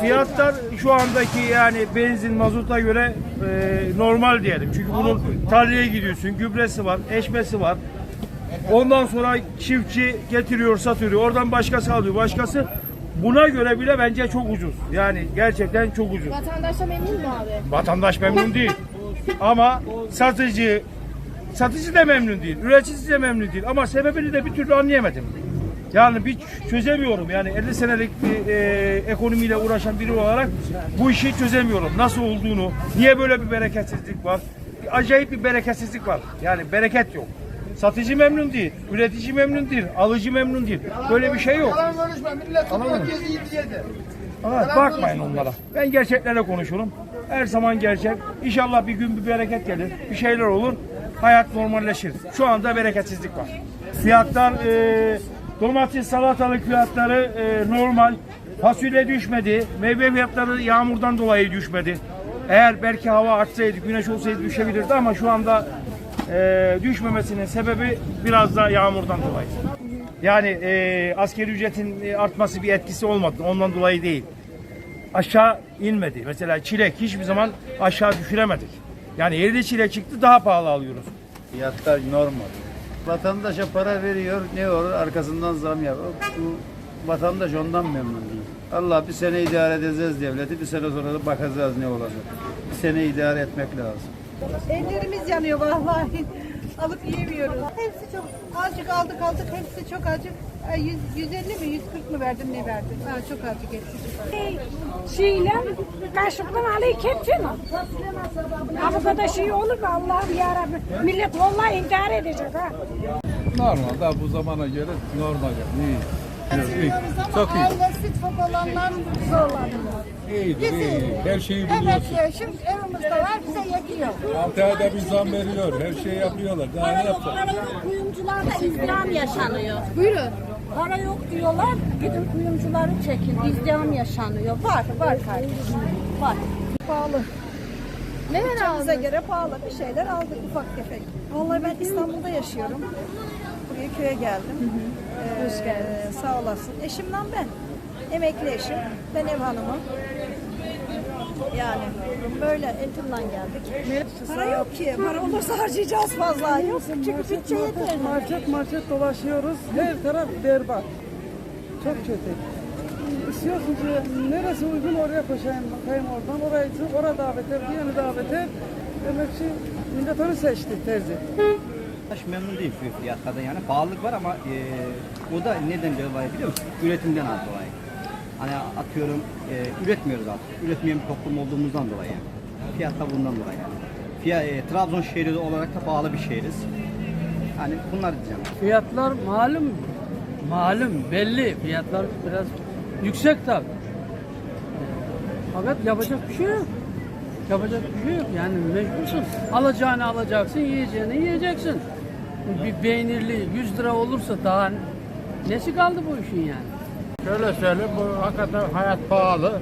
Fiyatlar şu andaki yani benzin mazota göre e, normal diyelim. Çünkü bunun tarlaya gidiyorsun, gübresi var, eşmesi var. Ondan sonra çiftçi getiriyor, satıyor. Oradan başkası alıyor, başkası. Buna göre bile bence çok ucuz. Yani gerçekten çok ucuz. Vatandaşa memnun mu abi? Vatandaş memnun değil. Ama satıcı satıcı da memnun değil. Üretici de memnun değil. Ama sebebini de bir türlü anlayamadım. Yani bir çözemiyorum. Yani 50 senelik bir e, ekonomiyle uğraşan biri olarak bu işi çözemiyorum. Nasıl olduğunu, niye böyle bir bereketsizlik var? Bir acayip bir bereketsizlik var. Yani bereket yok. Satıcı memnun değil, üretici memnun değil, alıcı memnun değil. Böyle bir şey yok. Yalan konuşma millet yedi yedi. Evet, bakmayın onlara. Ben gerçeklerle konuşurum. Her zaman gerçek. İnşallah bir gün bir bereket gelir. Bir şeyler olur. Hayat normalleşir. Şu anda bereketsizlik var. Fiyatlar e, domates, salatalık fiyatları e, normal. Fasulye düşmedi. Meyve fiyatları yağmurdan dolayı düşmedi. Eğer belki hava açsaydı, güneş olsaydı düşebilirdi ama şu anda e, düşmemesinin sebebi biraz da yağmurdan dolayı. Yani e, askeri ücretin e, artması bir etkisi olmadı. Ondan dolayı değil. Aşağı inmedi. Mesela çilek hiçbir zaman aşağı düşüremedik. Yani yerde çilek çıktı daha pahalı alıyoruz. Fiyatlar normal. Vatandaşa para veriyor, ne olur arkasından zam yapıyor. Bu vatandaş ondan memnun değil. Allah bir sene idare edeceğiz devleti, bir sene sonra da bakacağız ne olacak. Bir sene idare etmek lazım. Ellerimiz yanıyor vallahi. Alıp yiyemiyoruz. Hepsi çok azıcık aldık aldık hepsi çok azıcık. Ay, 100, 150 mi 140 mı verdim ne verdim? Ha, çok azıcık hepsi azıcık. şeyle kaşıktan alayım kepçeni. Ha bu kadar şey olur mu Allah'ım yarabbim. Millet vallahi inkar edecek ha. Normal da bu zamana göre normal yani. İyi. İyi. Çok iyi. Ailesi çok olanlar zorlanıyor. İyi, iyi. Her şeyi Evet biliyorsun. Yaşım evimizde var bize yetiyor. Altı ayda bir zam veriyor. Her şeyi yapıyorlar. Daha ne yapacak? Para yok kuyumcularda izdiham yaşanıyor. Buyurun. Para yok diyorlar, gidin kuyumcuları çekin. İzdiham yaşanıyor. Var, var kardeşim. Var. Pahalı. Neler Bütçemize aldınız? göre pahalı bir şeyler aldık ufak tefek. Vallahi ben İstanbul'da yaşıyorum. Buraya köye geldim. Ee, Hoş geldin. Sağ olasın. Eşimden ben. Emekli eşim. Ben ev hanımım. Yani böyle etimden geldik. Para yok ki. Para olursa harcayacağız fazla. Yok çünkü bütçe yeter. Market market dolaşıyoruz. Her taraf berbat. Çok kötü. İstiyorsun ki neresi uygun oraya koşayım bakayım oradan. Orayı orada davet et, diğerini davet et. Demek ki millet onu seçti tercih. Vatandaş memnun değil fi- fiyatlardan yani pahalılık var ama e, o da neden dolayı biliyor musun? Üretimden az dolayı. Hani atıyorum e, üretmiyoruz artık. Üretmeyen bir toplum olduğumuzdan dolayı yani. Fiyat da bundan dolayı yani. Fiyat, e, Trabzon şehri olarak da pahalı bir şehiriz. Hani bunlar diyeceğim. Fiyatlar malum. Malum belli. Fiyatlar biraz yüksek tabii. Fakat yapacak bir şey yok. Yapacak bir şey yok. Yani mecbursun. Alacağını alacaksın, yiyeceğini yiyeceksin. Bir peynirli 100 lira olursa daha nesi kaldı bu işin yani? Şöyle söyleyeyim bu hakikaten hayat pahalı.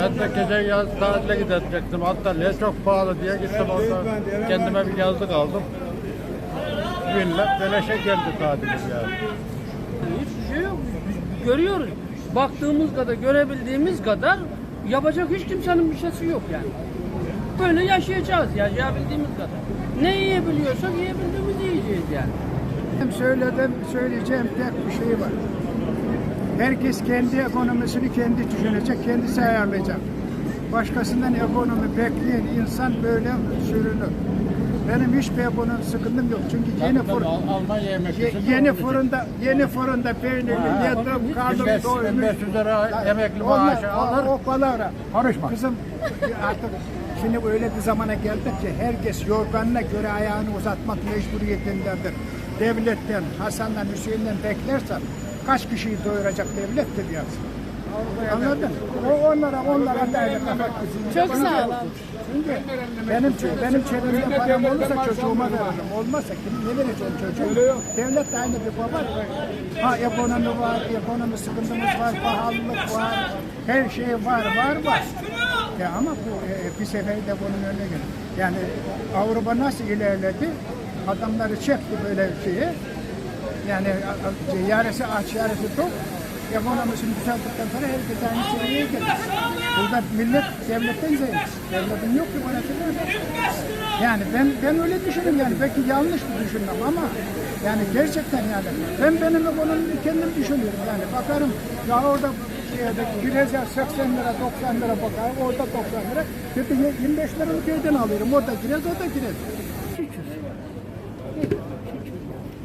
Ben de gece yaz tatile gidecektim Antalya'ya çok pahalı diye gittim orada kendime bir yazlık aldım. Günle beleşe geldi tatilimiz yani. Hiçbir şey yok. Biz- görüyoruz. Baktığımız kadar, görebildiğimiz kadar yapacak hiç kimsenin bir şeysi yok yani. Böyle yaşayacağız, yaşayabildiğimiz kadar. Ne yiyebiliyorsak yiyebildiğimizi yiyeceğiz yani. Söyledim, söyleyeceğim tek bir şey var. Herkes kendi ekonomisini kendi düşünecek, kendisi ayarlayacak. Başkasından ekonomi bekleyen insan böyle sürünür. Benim hiçbir ekonomi sıkıntım yok. Çünkü yeni fırın, Al- Almanya yemek ye- için yeni fırında, yeni fırında peynirli yedim, karnım 1500 doymuş. 1500 lira emekli maaşı o- alır. O, palavra. Konuşma. Kızım artık şimdi öyle bir zamana geldik ki herkes yorganına göre ayağını uzatmak mecburiyetindedir. Devletten, Hasan'dan, Hüseyin'den beklersen kaç kişiyi doyuracak devlettir ya. Anladın? O onlara onlara öyle kafa Çok sağ olun. Şimdi benim benim çevremde param olursa çocuğuma veririm. Olmazsa kim ne vereceğim çocuğum? Devlet de aynı bir baba. Ha ekonomi var, ekonomi sıkıntımız var, pahalılık var, her şey var, var var. Ya ama bu e, bir seferi de bunun önüne gelir. Yani Avrupa nasıl ilerledi? Adamları çekti böyle şeyi. Yani a- yarısı aç, yarısı tok. Ekonomisini düzelttikten sonra herkes aynı seviyeye gelir. Burada millet devletten zengin. Devletin yok ki bana Yani ben ben öyle düşünüyorum yani belki yanlış bir düşünmem ama yani gerçekten yani ben benim ekonomimi kendim düşünüyorum yani bakarım ya orada şeyde gireze 80 lira 90 lira bakar orada 90 lira dedi 25 lira köyden alıyorum orada girez orada girez.